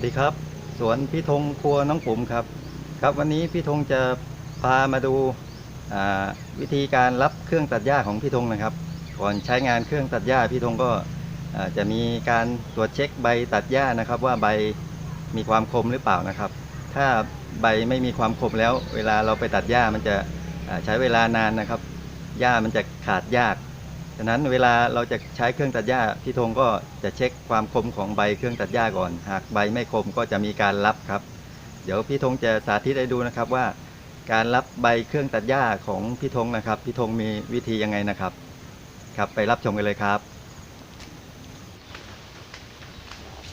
วัสดีครับ สวนพี่ธงครัวน้องปุ๋มครับ ครับวันนี้พี่ธงจะพามาดูาวิธีการรับเครื่องตัดหญ้าของพี่ธงนะครับ ก่อนใช้งานเครื่องตัดหญ้าพี่ธงก็จะมีการตรวจเช็คใบตัดหญ้านะครับ ว่าใบมีความคมหรือเปล่านะครับ ถ้าใบไม่มีความคมแล้ว เวลาเราไปตัดหญ้ามันจะใช้เวลานานนะครับหญ้ามันจะขาดยาก ฉะนั้นเวลาเราจะใช้เครื่องตัดหญ้าพี่ธงก็จะเช็คความคมของใบเครื่องตัดหญ้าก่อน หากใบไม่คมก็จะมีการรับครับ เดี๋ยวพี่ธงจะสาธิตให้ดูนะครับว่า การรับใบเครื่องตัดหญ้าของพี่ธงนะครับพี่ธงมีวิธียังไงนะครับ ครับไปรับชมกันเลยครับ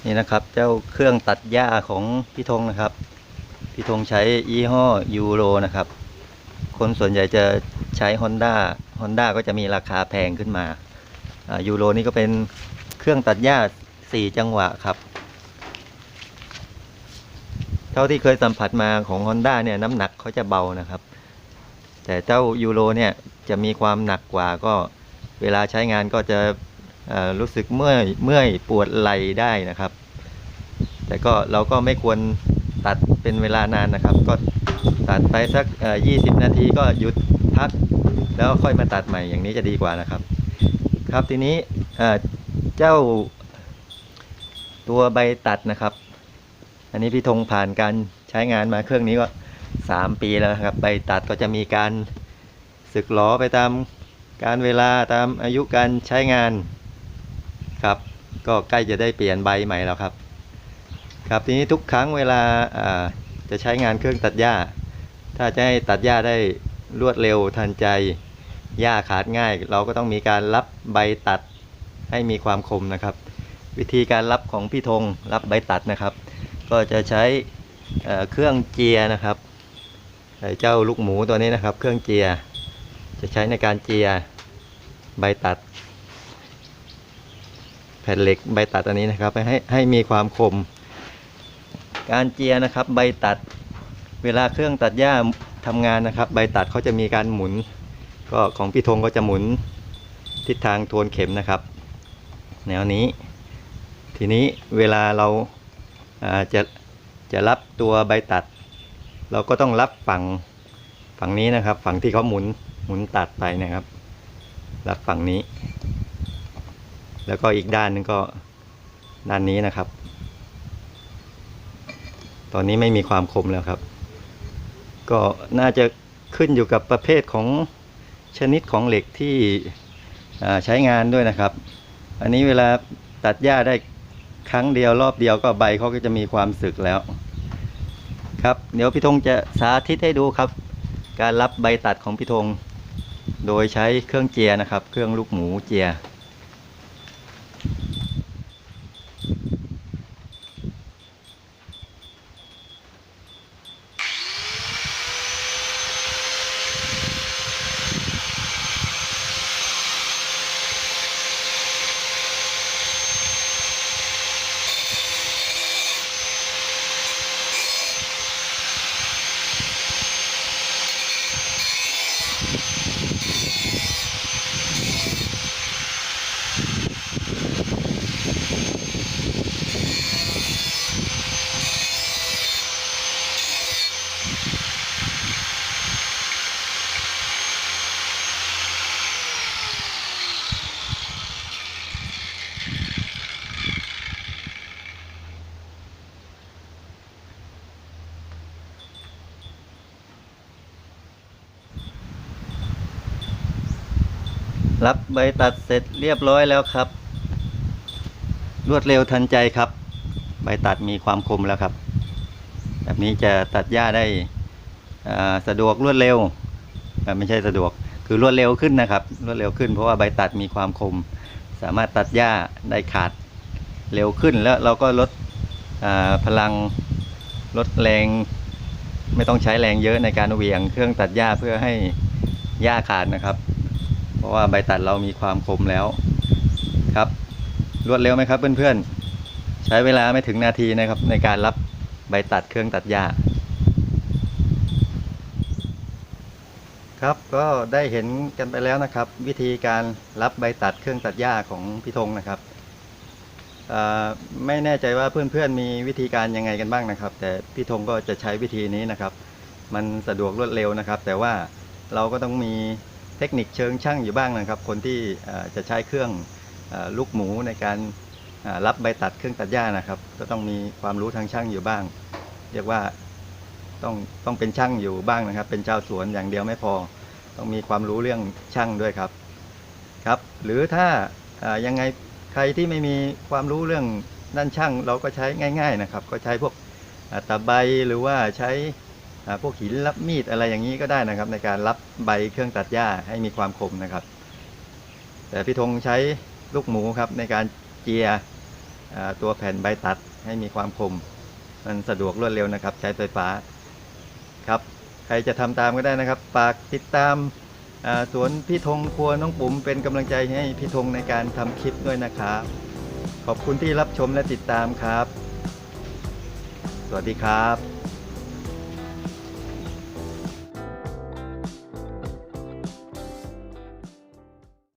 นี่นะครับเจ้าเครื่องตัดหญ้าของพี่ธงนะครับพี่ธงใช้ยี่ห้อยูโรนะครับ คนส่วนใหญ่จะ ใช้ Honda Honda ก็จะมีราคาแพงขึ้นมายูโรนี่ก็เป็นเครื่องตัดหญ้า4จังหวะครับ เท่าที่เคยสัมผัสมาของ Honda เนี่ยน้ำหนักเขาจะเบานะครับ แต่เจ้ายูโรเนี่ยจะมีความหนักกว่าก็เวลาใช้งานก็จะรู้สึกเมื่อยเมื่อยปวดไหล่ได้นะครับ แต่ก็เราก็ไม่ควรตัดเป็นเวลานานนะครับ ก็ตัดไปสักเอ่อ20 นาทีก็หยุดพัก แล้วค่อยมาตัดใหม่อย่างนี้จะดีกว่านะครับ ครับทีนี้เจ้าตัวใบตัดนะครับ อันนี้พี่ธงผ่านการใช้งานมาเครื่องนี้ก็3ปีแล้วครับ ใบตัดก็จะมีการสึกหลอไปตามการเวลาตามอายุการใช้งานครับ ก็ใกล้จะได้เปลี่ยนใบใหม่แล้วครับ ครับทีนี้ทุกครั้งเวลาจะใช้งานเครื่องตัดหญ้า ถ้าจะให้ตัดหญ้าได้รวดเร็วทันใจ หญ้าขาดง่าย เราก็ต้องมีการรับใบตัดให้มีความคมนะครับ วิธีการรับของพี่ธงรับใบตัดนะครับ ก็จะใช้เครื่องเจียนะครับเจ้าลูกหมูตัวนี้นะครับ เครื่องเจีย จะใช้ในการเจียใบตัด แผ่นเหล็กใบตัดอันนี้นะครับให้ให้มีความคม การเจียนะครับใบตัด เวลาเครื่องตัดหญ้าทำงานนะครับ ใบตัดเขาจะมีการหมุน ก็ของพี่ธงก็จะหมุนทิศทางทวนเข็มนะครับ แนวนี้ ทีนี้เวลาเราาจะจะรับตัวใบตัด เราก็ต้องรับฝั่งฝั่งนี้นะครับ ฝั่งที่เขาหมุนหมุนตัดไปนะครับ รับฝั่งนี้ แล้วก็อีกด้านนึงก็ด้านนี้นะครับ ตอนนี้ไม่มีความคมแล้วครับ ก็น่าจะขึ้นอยู่กับประเภทของ ชนิดของเหล็กที่ใช้งานด้วยนะครับ อันนี้เวลาตัดหญ้าได้ครั้งเดียวรอบเดียวก็ใบเขาก็จะมีความสึกแล้ว ครับ เดี๋ยวพี่ธงจะสาธิตให้ดูครับ การรับใบตัดของพี่ธงโดยใช้เครื่องเจียนะครับ เครื่องลูกหมูเจีย รับใบตัดเสร็จเรียบร้อยแล้วครับ รวดเร็วทันใจครับ ใบตัดมีความคมแล้วครับ แบบนี้จะตัดหญ้าได้สะดวกรวดเร็วไม่ใช่สะดวกคือรวดเร็วขึ้นนะครับ รวดเร็วขึ้นเพราะว่าใบตัดมีความคม สามารถตัดหญ้าได้ขาดเร็วขึ้นแล้วเราก็ลดพลังลดแรง ไม่ต้องใช้แรงเยอะในการเหวี่ยงเครื่องตัดหญ้าเพื่อให้หญ้าขาดนะครับ เพราะว่าใบตัดเรามีความคมแล้วครับ รวดเร็วไหมครับเพื่อนๆใช้เวลาไม่ถึงนาทีนะครับในการรับ ใบตัดเครื่องตัดหญ้า ครับก็ได้เห็นกันไปแล้วนะครับ วิธีการรับใบตัดเครื่องตัดหญ้าของพี่ธงนะครับไม่แน่ใจว่าเพื่อนๆมีวิธีการยังไงกันบ้างนะครับ แต่พี่ธงก็จะใช้วิธีนี้นะครับ มันสะดวกรวดเร็วนะครับ แต่ว่าเราก็ต้องมีเทคนิคเชิงช่างอยู่บ้างนะครับ คนที่จะใช้เครื่องลูกหมูในการ รับใบตัดเครื่องตัดหญ้านะครับ ก็ต้องมีความรู้ทางช่างอยู่บ้าง เรียกว่าต้องต้องเป็นช่างอยู่บ้างนะครับ เป็นเจ้าสวนอย่างเดียวไม่พอ ต้องมีความรู้เรื่องช่างด้วยครับครับ หรือถ้ายังไงใครที่ไม่มีความรู้เรื่องด้านช่างเราก็ใช้ง่าย ๆนะครับ ก็ใช้พวกตะไบหรือว่าใช้พวกหินรับมีดอะไรอย่างนี้ก็ได้นะครับ ในการรับใบเครื่องตัดหญ้าให้มีความคมนะครับ แต่พี่ธงใช้ลูกหมูครับในการเจีย ตัวแผ่นใบตัดให้มีความคม มันสะดวกรวดเร็วนะครับ ใช้ไฟฟ้าครับ ใครจะทำตามก็ได้นะครับฝากติดตามสวนพี่ธงครัวน้องปุ๋มเป็นกำลังใจให้พี่ธงในการทำคลิปด้วยนะครับ ขอบคุณที่รับชมและติดตามครับ สวัสดีครับ